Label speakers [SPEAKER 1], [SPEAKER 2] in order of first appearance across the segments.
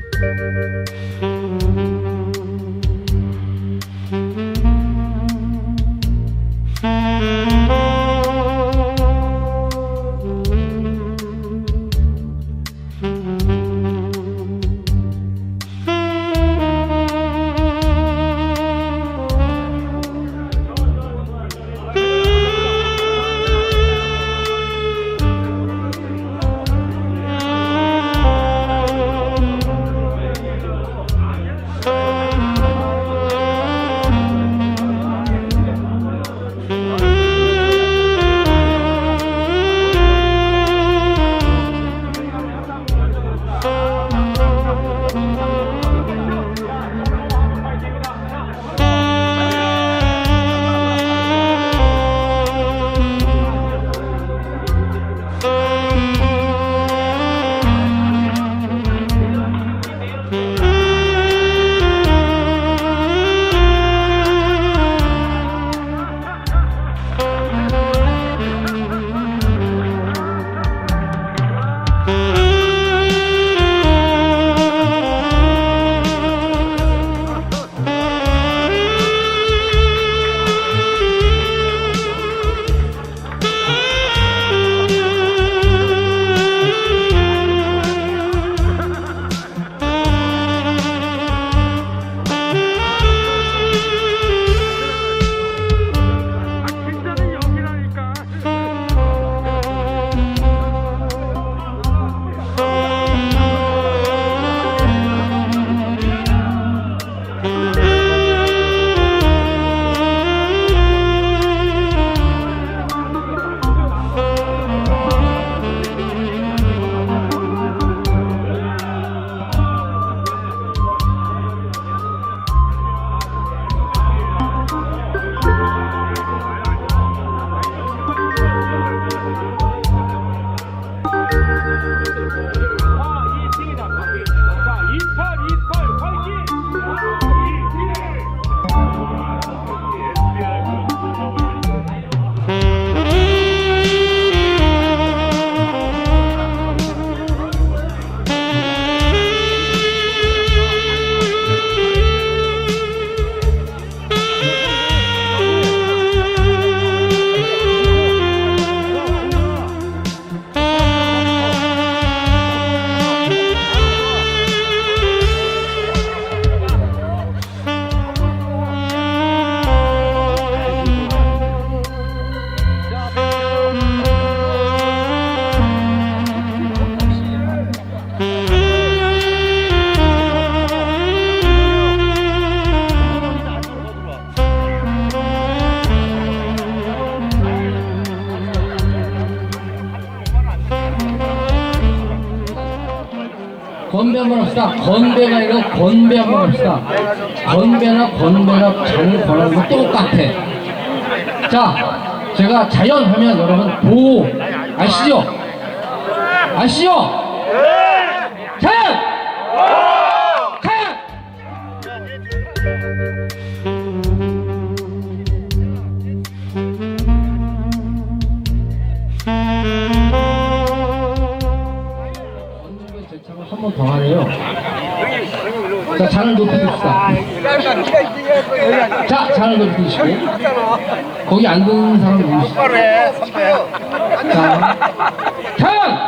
[SPEAKER 1] Thank you.
[SPEAKER 2] 건배가 아니라 건배 한번 합시다. 건배나 건배나 장을 권하는 거 똑같아. 자, 제가 자연 하면 여러분 보호 아시죠? 아시죠? 자, 잔을 높여줍시다. 자, 잔을 높여주시고. 거기 앉은 사람 누구시죠? 자, 자연!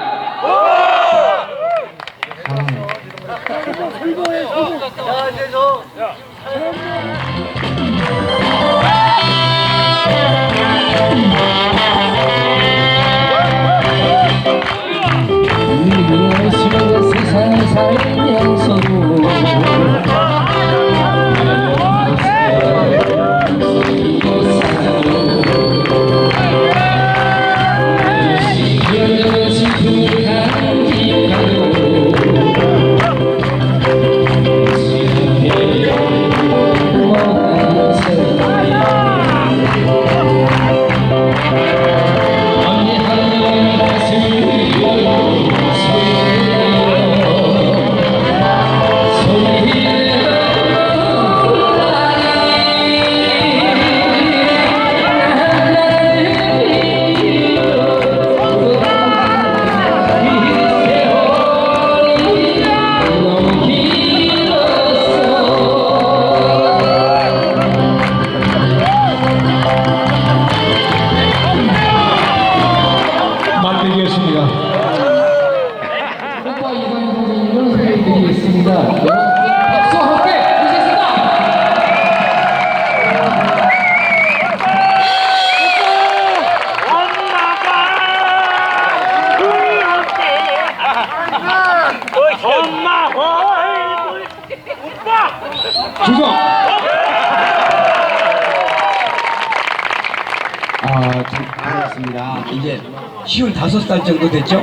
[SPEAKER 3] 반갑습니다. 이제 15살 정도 됐죠?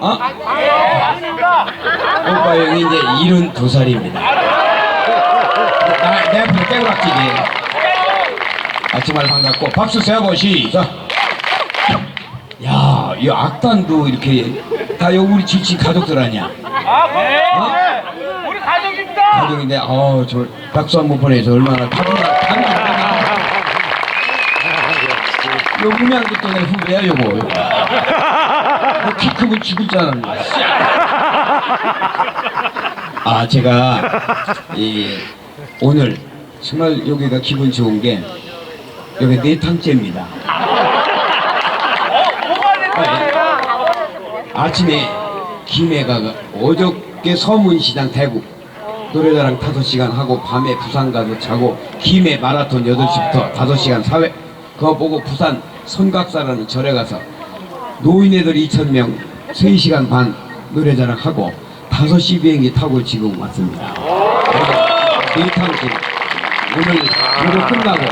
[SPEAKER 3] 어? 오빠 형이 이제 72살입니다. 나, 내 앞으로 깨우락지기. 아, 정말 반갑고. 박수 세고 시작! 야, 이 악단도 이렇게 다 여기 우리 지친 가족들 아니야?
[SPEAKER 1] 아 그래 우리 가족입니다
[SPEAKER 3] 가족인데, 어, 저 박수 한번 보내서 얼마나 가족나, 가족나. 요 문양도 또내 후배야, 요거. 키 크고 죽을 줄 알았네. 아, 제가, 이, 오늘, 정말 여기가 기분 좋은 게, 여기 네 탕째입니다. 아침에 김해가 어저께 서문시장 대구 노래자랑 5시간 하고 밤에 부산 가서 자고 김해 마라톤 8시부터 5시간 사회 그거 보고 부산 선각사라는 절에 가서 노인 애들 2,000명 3시간 반 노래자랑 하고 5시 비행기 타고 지금 왔습니다. 네탕지 오늘 노래 끝나고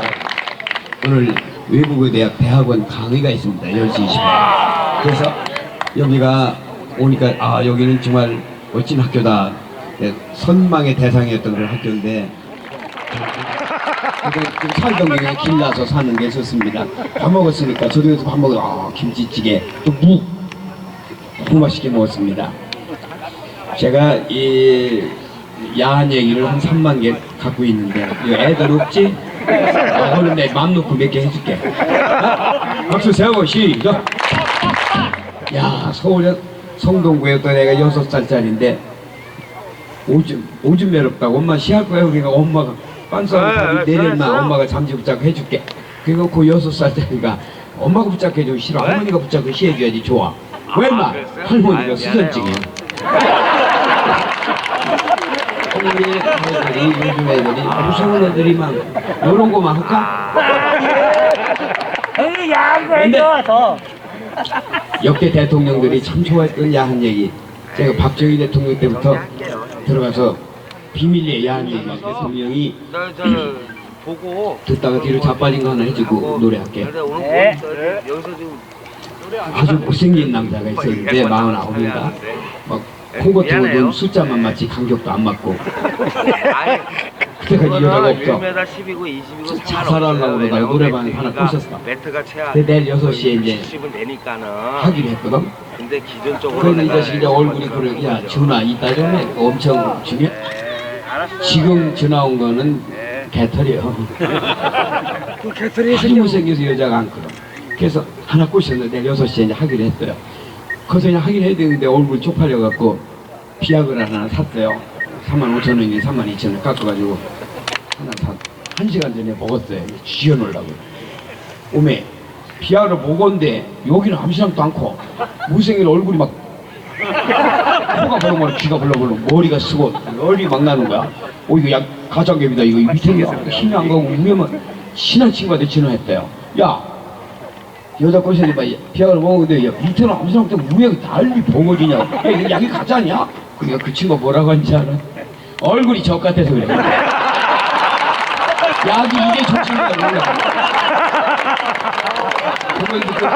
[SPEAKER 3] 오늘 외국어 대학 대학원 강의가 있습니다. 10시 20분. 그래서 여기가 오니까 아 여기는 정말 멋진 학교다. 네, 선망의 대상이었던 그런 학교인데 경에 길나서 사는 게 좋습니다. 밥 먹었으니까 저도 여기서 밥 먹어 아 김치찌개 또묵 너무 맛있게 먹었습니다. 제가 이 야한 얘기를 한 3만 개 갖고 있는데 애들 없지? 어, 얼른 내맘 놓고 몇 개 해줄게. 어? 박수 세우고 시작. 야 서울에 성동구였던 애가 여섯 살짜리인데 오줌 오줌 매렵다고 엄마 시할 거야 그러니까 엄마가 빤싸고 밥이 내릴만 엄마가 잠시 붙잡고 해줄게. 그리고 그 여섯 살짜리가 엄마가 붙잡혀주기 싫어 할머니가 붙잡고 시해줘야지 좋아. 왜 인마 할머니가 수선증이야. 우리 애들이 요즘 애들이 무서운 애들이 많아. 이런 거만 할까?
[SPEAKER 1] 에이 야구 해줘 더
[SPEAKER 3] 역대 대통령들이 참 좋아했던 야한 얘기. 제가 박정희 대통령 때부터 들어가서 비밀리에 야한 얘기 대통령이
[SPEAKER 4] 나저 보고
[SPEAKER 3] 듣다가 뒤로 자빠진 거 하나 해주고 노래할게.
[SPEAKER 4] 그래 오늘
[SPEAKER 1] 네.
[SPEAKER 4] 지금
[SPEAKER 3] 아주 못생긴 남자가 있었는데 마흔아홉인가 막 콩고통을 본 숫자만 맞지 간격도 안 맞고 그때가 이 여자가 없어.
[SPEAKER 4] 1m 10이고 20이고
[SPEAKER 3] 자살하려고 그러다가 노래방 하나 꼬셨어.
[SPEAKER 4] 매트가 채야
[SPEAKER 3] 근데 내일 6시에 이제
[SPEAKER 4] 70은 되니까는
[SPEAKER 3] 하기로 했거든.
[SPEAKER 4] 근데 기존적으로
[SPEAKER 3] 그래서 이 자식이 이제 얼굴이 그래 야 전화 이따 좀 해. 엄청 중요. 지금 전화 온 거는 개털이요. 아주 못생겨서 여자가 안 끌어. 그래서 하나 꼬셨는데 내일 6시에 이제 하기로 했어요. 거기서 그냥 하기로 해야 되는데 얼굴 쪽팔려갖고 비약을 하나 샀어요. 3만 5천 원이 3만 2천 원 깎아가지고 하나 사. 한 시간 전에 먹었어요. 쥐어놓으려고. 오메 비약을 먹었는데 여기는 아무시랑도 않고 무생일 얼굴이 막 코가 벌렁벌렁 귀가 벌렁벌렁 머리가 쓰고 열이 막 나는 거야. 어 이거 약 가장ገብ이다 이거 밑에 힘이 안 가고 위험한 친한 친구한테 전화했대요. 야 여자 꼬셔니 봐 비약을 먹었는데 야 밑에는 아무 사람 때문에 무역이 난리 봉어지냐. 야 이거 약이 가짜냐? 그러니까 그 친구가 뭐라고 하는지 알아? 얼굴이 적 같아서 그래. 약이 이게 좋지가 몰라. 이제 그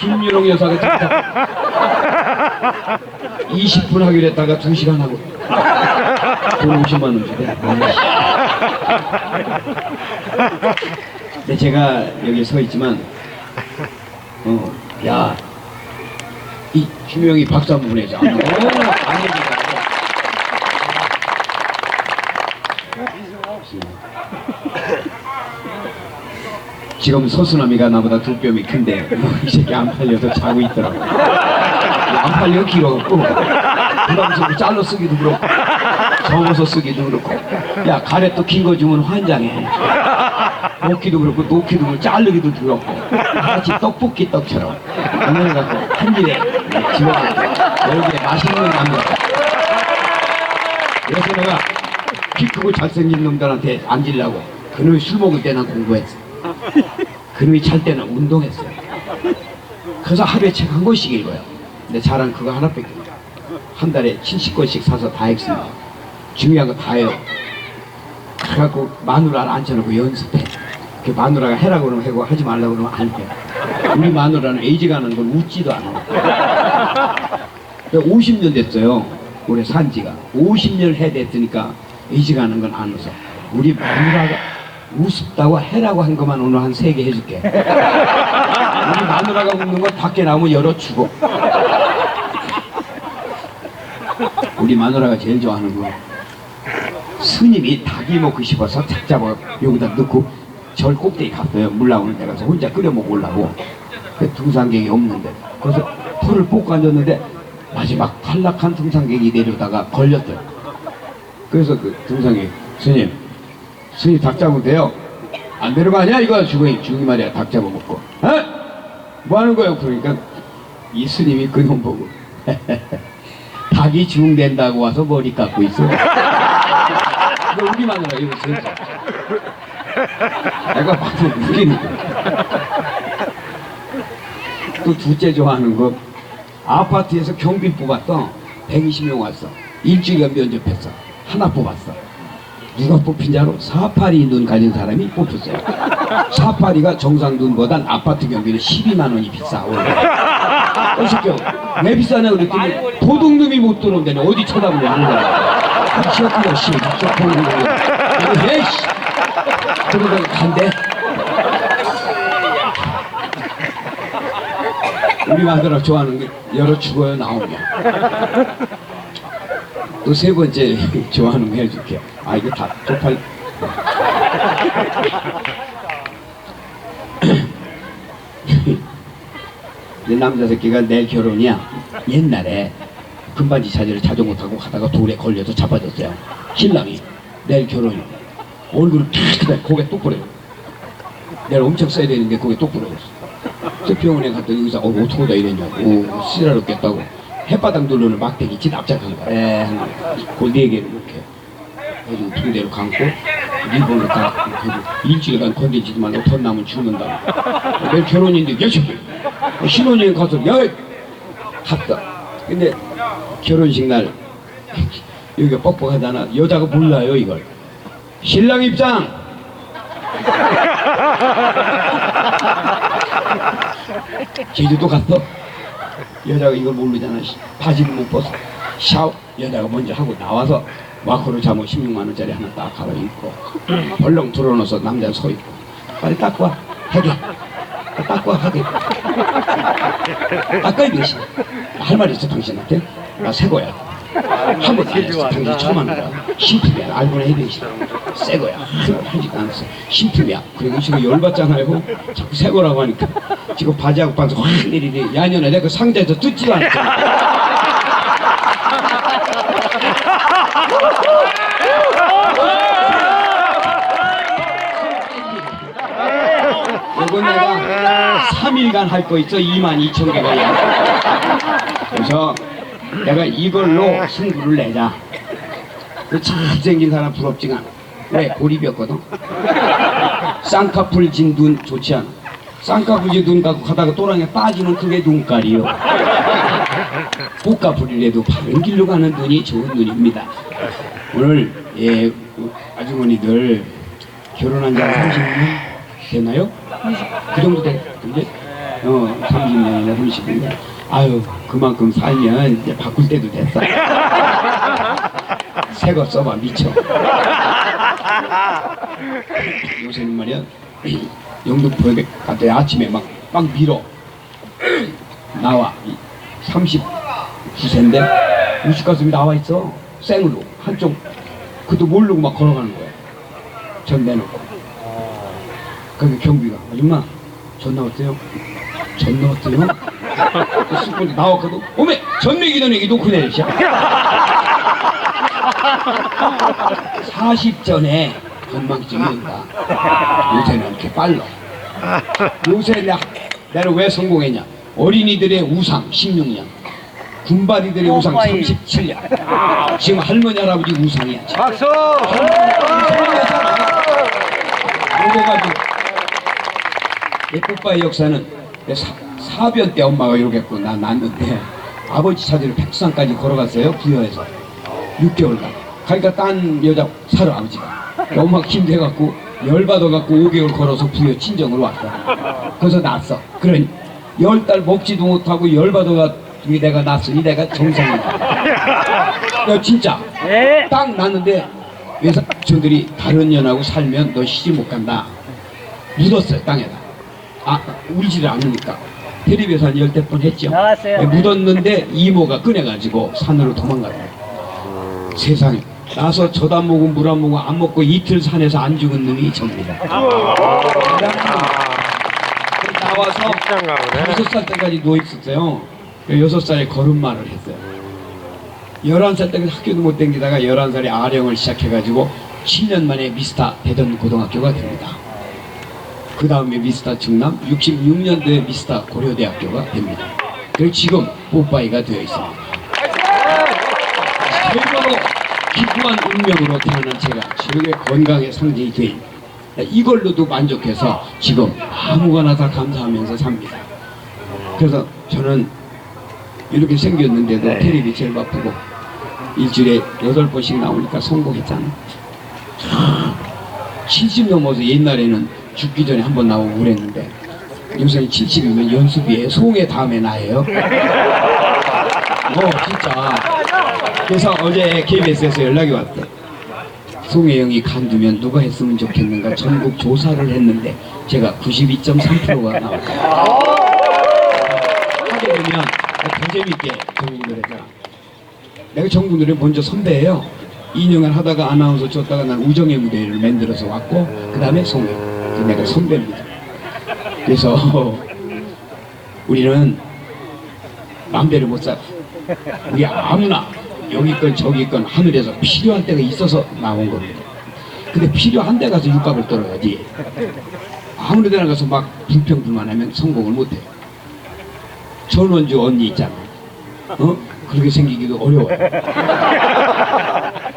[SPEAKER 3] 김, 김유롱 여사가 진짜 20분 하기로 했다가 2시간 하고 돈 50만 원 주대. 근데 제가 여기 서 있지만 어, 야, 이 주명이 박수 한번 보내줘. 어, 안 해준다. 지금 서수남이가 나보다 두 뼘이 큰데 이 새끼 안 팔려서 자고 있더라고. 안 팔려 길어갖고 부담스럽고 잘라 쓰기도 그렇고 접어서 쓰기도 그렇고 야 가래 또 긴 거 주면 환장해. 먹기도 그렇고 놓기도 그렇고 자르기도 그렇고 같이 떡볶이 떡처럼 오늘 갖고 한 입에 집어넣고 여기에 맛있는 남자. 그래서 내가 키 크고 잘생긴 놈들한테 앉으려고 그놈이 술 먹을 때는 공부했어. 그놈이 잘 때는 운동했어요. 그래서 하루에 책 한 권씩 읽어요. 근데 자랑 그거 하나밖에 없어요. 한 달에 70권씩 사서 다 읽습니다. 중요한 거다 해요. 그래갖고 마누라를 앉혀놓고 연습해. 그 마누라가 해라고 그러면 하고 하지 말라고 그러면 안 해. 우리 마누라는 에이지가 나는 걸 웃지도 않아. 50년 됐어요. 올해 산 지가. 50년 해 됐으니까 에이지가 나는 건 안 웃어. 우리 마누라가 우습다고 해라고 한 것만 오늘 한 세 개 해줄게. 우리 마누라가 웃는 건 밖에 나오면 열어주고. 우리 마누라가 제일 좋아하는 거. 스님이 닭이 먹고 싶어서 닭 잡아 여기다 넣고 절 꼭대기 갔어요. 물 나오는 데 가서 혼자 끓여 먹으려고. 그 등산객이 없는데. 그래서 풀을 뽑고 앉았는데 마지막 탈락한 등산객이 내려다가 걸렸어요. 그래서 그 등산객, 스님, 스님 닭 잡으면 돼요. 안 되는 거 아니야? 이거 주거니, 주기 말이야. 닭 잡아먹고. 어? 뭐 하는 거예요? 그러니까 이 스님이 그놈 보고 닭이 중된다고 와서 머리 깎고 있어. 이거 우리 마누라 이거 진짜. 내가 봐도 웃기는. 또 둘째 좋아하는 거 아파트에서 경비 뽑았어 120명 왔어 일주일간 면접했어 하나 뽑았어 누가 뽑힌 줄 알아? 사파리 눈 가진 사람이 뽑혔어요. 사파리가 정상 눈보단 아파트 경비는 12만 원이 비싸 새끼야 왜 비싸냐 그랬더니 도둑놈이 못 들어온다니 어디 쳐다보냐 하는 거야 이 새끼야 씨 도둑놈이 왜 씨. 그러다가 간대. 우리 마누라 좋아하는 게 여러 죽어요 나오면 또 세 번째 좋아하는 거 해줄게 아 이거 다 쪽팔 내 남자 새끼가 내 결혼이야. 옛날에 금반지 찾으러 자전거 타고 가다가 돌에 걸려서 잡아줬어요. 신랑이 내일 결혼이야. 얼굴을 탁 고개 똑부려 내가 엄청 써야 되는데 고개 똑부러졌어 그 병원에 갔더니 의사 어 어떡하다 이랬냐고. 쓰라렸겠다고 햇바닥 누르는 막대기 지? 납작한 거야 에 그네 개를 이렇게 해가지고 붕대로 감고 리본을 다 일주일간 건드리지도 말고 덧 나면 죽는다. 내일 결혼인데 여친이 신혼여행 가서 야 갔다. 근데 결혼식 날 여기가 뻑뻑하잖아. 여자가 몰라요 이걸. 신랑 입장! 제주도 갔어. 여자가 이걸 모르잖아. 시- 바지를 못 벗어. 샤워. 여자가 먼저 하고 나와서 와커로 잠옷 16만 원짜리 하나 딱 갈아입고 벌렁 들어놓아서 남자 서 있고 빨리 닦고 와. 하게. 닦고 와 하게. 닦아야 되시. 할말 있어 당신한테? 나 새 거야. 한 번도 안 했어. 당신 처음 하는 거야. 신품이야. 알고는 해야 되시. 새 거야. 하지도 않았어. 신품이야. 그리고 지금 열받잖아요. 자꾸 새 거라고 하니까. 지금 바지하고 반스 확 내리네. 야년에 내가 그 상자에서 뜯지도 않았어. 이건 내가 3일간 할 거 있어 2만 2천 개가 그래서 내가 이걸로 승부를 내자 그 잘생긴 사람 부럽지가 않아 왜 고립이었거든? 쌍꺼풀 진눈 좋지 않아. 쌍꺼풀 진눈 갖고 가다가 또랑에 빠지면 그게 눈깔이요. 꽃가풀이라도 바른 길로 가는 눈이 좋은 눈입니다. 오늘 예 아주머니들 결혼한 지 30년 되나요? 그 정도 됐는데? 어 30년이나 30년 아유 그만큼 살면 이제 바꿀 때도 됐어 새거 써봐 미쳐 요새는 말이야. 영등포에 갔더니 아침에 막, 막 밀어. 나와. 39세인데 우스가슴이 나와 있어. 생으로. 한쪽 그것도 모르고 막 걸어가는 거야. 전 내놓고. 그게 경비가. 아줌마 전 나왔대요? 전 나왔대요? 그 나왔거든. 어메 전 내기 전에 이 놓고 내리셔 40전에 건망증이 온다 요새는 이렇게 빨라 요새 내, 내가 왜 성공했냐 어린이들의 우상 16년 군바리들의 우상
[SPEAKER 1] 뽀빠이.
[SPEAKER 3] 37년. 지금 할머니 할아버지 우상이야. 지금.
[SPEAKER 1] 박수!
[SPEAKER 3] 그래가지고 내 뽀빠의 역사는 내 사, 사변 때 엄마가 이렇게 했고 나 낳았는데 아버지 찾으러 백두산까지 걸어갔어요 부여에서 6개월간. 가니까 딴 여자 살아 아버지가. 엄마가 힘들어갖고 열받아갖고 5개월 걸어서 부여 친정으로 왔다. 그래서 낳았어. 그러니 열 달 먹지도 못하고 열받아가 내가 낳았으니 내가 정상이다. 야 진짜.
[SPEAKER 1] 네.
[SPEAKER 3] 딱 났는데 외사촌들이 다른 년하고 살면 너 시집 못 간다. 묻었어요 땅에다. 아 울지를 않으니까. 텔레비에서 한 열댓 번 했죠.
[SPEAKER 1] 나왔어요.
[SPEAKER 3] 네, 묻었는데 이모가 꺼내가지고 산으로 도망가요 세상에 나서 저도 안 먹고 물 안 먹고 안 먹고 이틀 산에서 안 죽은 놈이 접니다 나와서 여섯 살 때까지 누워 있었어요. 여섯 살에 걸음마를 했어요. 열한 살 때까지 학교도 못 다니다가 열한 살에 아령을 시작해가지고 7년 만에 미스터 대전 고등학교가 됩니다. 그 다음에 미스터 충남, 66년도에 미스터 고려대학교가 됩니다. 그리고 지금 뽀빠이가 되어 있습니다. 최고로 기쁘한 운명으로 태어난 제가 최고의 건강의 상징이 된 이걸로도 만족해서 지금 아무거나 다 감사하면서 삽니다. 그래서 저는 이렇게 생겼는데도 텔레비 제일 바쁘고 일주일에 여덟 번씩 나오니까 성공했잖아. 70 넘어서 옛날에는 죽기 전에 한 번 나오고 그랬는데 요새는 70이면 연습이에요. 송해 다음에 나예요. 어 진짜. 그래서 어제 KBS에서 연락이 왔대. 송혜 영이 간두면 누가 했으면 좋겠는가 전국 조사를 했는데 제가 92.3%가 나왔어요. 하게 되면 더 재밌게 전국 노래가 내가 전국 노래 먼저 선배예요. 2년간 하다가 아나운서 줬다가 난 우정의 무대를 만들어서 왔고 그 다음에 송혜 그 내가 선배입니다. 그래서 우리는 마음대로 못 살아. 우리 아무나 여기 건 저기 건 하늘에서 필요한 때가 있어서 나온 겁니다. 근데 필요한 데 가서 육값을 떨어야지. 아무리 데나 가서 막 불평불만 하면 성공을 못해. 전원주 언니 있잖아. 어? 그렇게 생기기도 어려워요.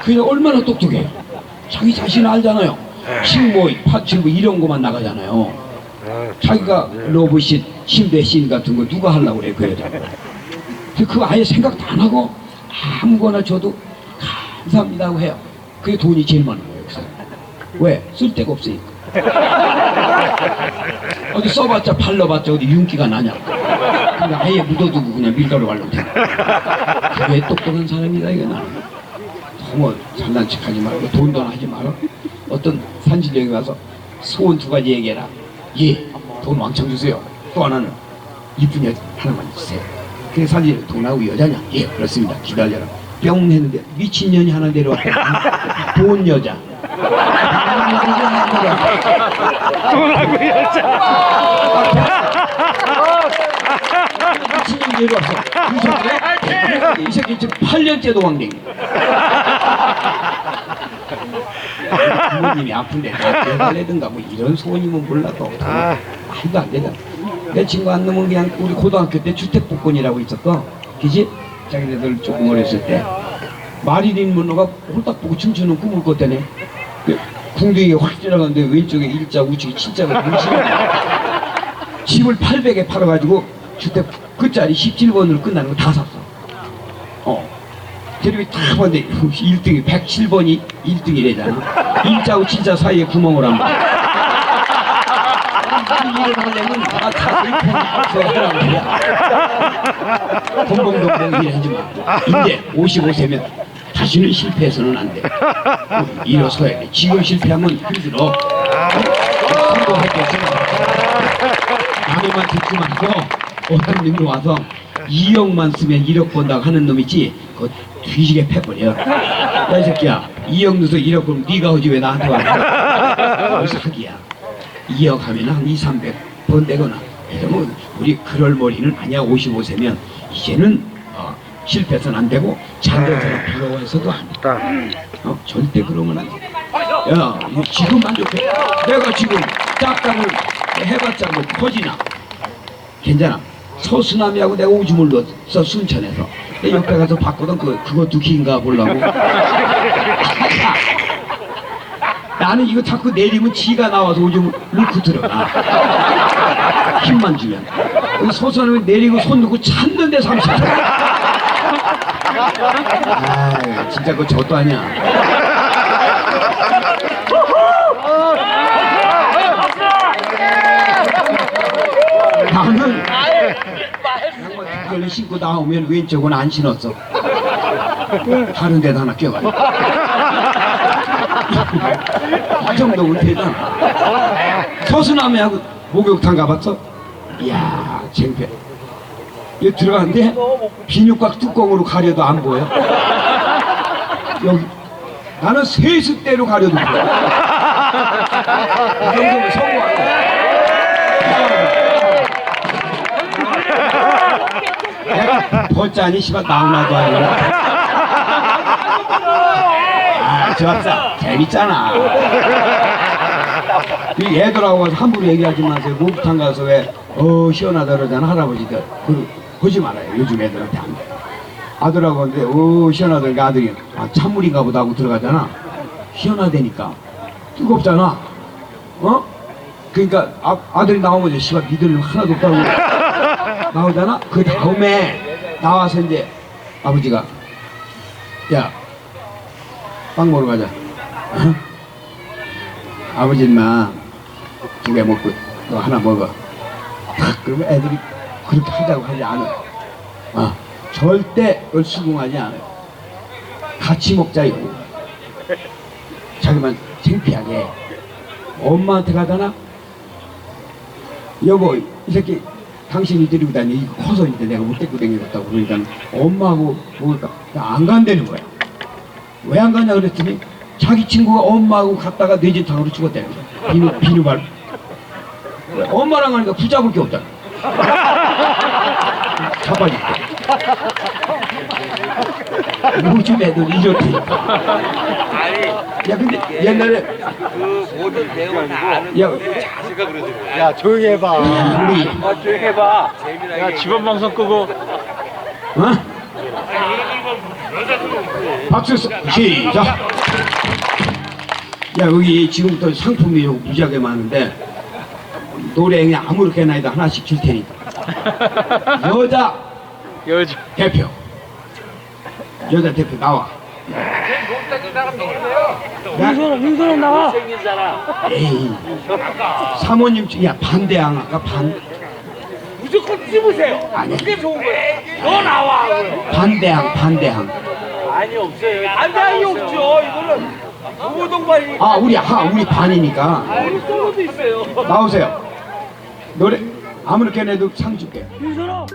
[SPEAKER 3] 그냥 얼마나 똑똑해. 자기 자신 알잖아요. 식모, 파출부 이런 거만 나가잖아요. 자기가 로봇이 침대 씬 같은 거 누가 하려고 그래 그 여자. 그거 아예 생각도 안 하고 아무거나 줘도 감사합니다 해요. 그게 돈이 제일 많은 거예요. 그 사람. 왜? 쓸 데가 없으니까. 어디 써봤자 발라봤자 어디 윤기가 나냐. 그냥 아예 묻어두고 그냥 밀가루 발라도 돼. 그게 똑똑한 사람이다 이거 나는. 너무 잘난 척하지 말고 돈돈 하지 말어. 어떤 산신령이 와서 소원 두 가지 얘기해라. 예, 돈 왕창 주세요. 또 하나는 이쁜 여자 하나만 주세요. 그게 사실 돈하고 여자냐? 예, 그렇습니다. 기다려라. 뿅 했는데 미친년이 하나 내려왔다. 돈 여자.
[SPEAKER 1] 돈하고
[SPEAKER 3] 미친년이 내려왔어. 무섭네? 이 새끼 지금 8년째 도망댕이. 부모님이 아픈데 내든가 뭐 이런 소원이면 몰라도 말도 안 되잖아. 내 친구 한 놈은 그냥 우리 고등학교 때 주택복권이라고 있었어. 그지? 자기네들 조금 어렸을 때. 마리린 문어가 홀딱 보고 춤추는 꿈을 꿨다네. 그 궁둥이가 확 지나가는데 왼쪽에 일자 우측에 칠자가 뭉치네. 집을 800에 팔아가지고 주택 끝자리 17번으로 끝나는 거 다 샀어. 어. 텔레비 다 봤는데 1등이 107번이 1등이래잖아. 일자하고 칠자 사이에 구멍을 한 번. 이 일을 하려면 다 차들이 편집해서 하라고 그래. 동봉동봉 일하지 마. 이제 55세면 다시는 실패해서는 안 돼. 어, 일어서야 돼. 지금 실패하면 힘들어. 성공할 게 없어. 남의만 듣기만 해서 어떤 놈이 와서 2억만 쓰면 1억 번다고 하는 놈 있지? 그거 뒤지게 패버려. 야, 이 새끼야. 2억 넣어서 1억 그럼 네가 오지 왜 나한테 와? 무슨 사기야. 2억 하면 한 2, 300 번 되거나 이러면 우리 그럴 머리는 아니야. 55세면 이제는 어, 실패해서는 안 되고 사람 부러워해서도 안 돼. 어, 절대 그러면 안 돼. 야, 지금 만족해. 내가 지금 짝감을 해봤자 뭐 커지나. 괜찮아. 서수남이하고 내가 오줌을 넣었어, 순천에서. 내 옆에 가서 봤거든 그 그것도 긴가 보려고 나는 이거 자꾸 내리면 지가 나와서 오줌 넣고 들어가 힘만 주면 여기 서서는 내리고 손 놓고 찾는데 30분 아 진짜 그거 저도 아니야 나는 뒷걸레 신고 나오면 왼쪽은 안 신었어. 다른 데다 하나 껴가지고. 이 정도면 되잖아. 서수남이하고 목욕탕 가봤어? 이야, 창피해. 여기 들어갔는데 비누곽 뚜껑으로 가려도 안 보여. 여기 나는 세숫대로 가려도 보여. 이 정도면 성공하네. 내가 벗자니 씨발 나오나도 아니라 아 좋았어. 재밌잖아. 이 애들하고 가서 함부로 얘기하지 마세요. 목욕탕 가서 왜 어 시원하다 그러잖아 할아버지들. 그 하지 말아요 요즘 애들한테 안 돼. 아들하고 근데 어 시원하다니까 아들이 아 찬물인가 보다 하고 들어가잖아. 시원하다니까. 뜨겁잖아. 어? 그러니까 아, 아들이 나오면 이제 씨발 니들 하나도 없다고. 나오잖아. 그 다음에 나와서 이제 아버지가 야 빵 먹으러 가자. 어? 아버지만 두개 먹고 너 하나 먹어. 탁 그러면 애들이 그렇게 하자고 하지 않아. 어, 절대 그걸 수긍하지 않아요. 같이 먹자 이거. 자기만 창피하게 엄마한테 가잖아. 여보 이 새끼 당신이 데리고 다니 커서 이제 내가 못 데리고 다니겠다고 그러니까 엄마하고 뭐니까 안 간다는 거야 왜 안 가냐 그랬더니 자기 친구가 엄마하고 갔다가 뇌진탕으로 거야 비누 비누발. 엄마랑 가니까 붙잡을 게 없잖아 자빠질 때 요즘 애들 이렇다니까
[SPEAKER 4] 아니
[SPEAKER 3] 야 근데 옛날에
[SPEAKER 4] 그 모든 내용을 다 아는
[SPEAKER 3] 야.
[SPEAKER 1] 야 조용히 해봐.
[SPEAKER 3] 우리.
[SPEAKER 4] 어 조용히 해봐. 재미나게
[SPEAKER 1] 야 집안 방송 끄고.
[SPEAKER 3] 어? 박수 써- 시작. 야 여기 지금부터 상품이 좀 무지하게 많은데 노래 그냥 아무렇게나 해도 하나씩 줄 테니까 여자
[SPEAKER 1] 여자
[SPEAKER 3] 대표 여자 대표 나와. 윤선호 윤선호 나와. 에이 사모님 중- 야 반대항 아까 반
[SPEAKER 5] 무조건 찝으세요.
[SPEAKER 3] 아니
[SPEAKER 5] 그게 좋은 거예요. 너 나와.
[SPEAKER 3] 반대항 반대항.
[SPEAKER 5] 아니 없어요. 안당이 없죠. 이거는 부모동반이
[SPEAKER 3] 아 우리 하 우리 반이니까
[SPEAKER 5] 우리 솔로도 있어요.
[SPEAKER 3] 나오세요. 노래 아무렇게나 해도 상 줄게.
[SPEAKER 5] 윤선호.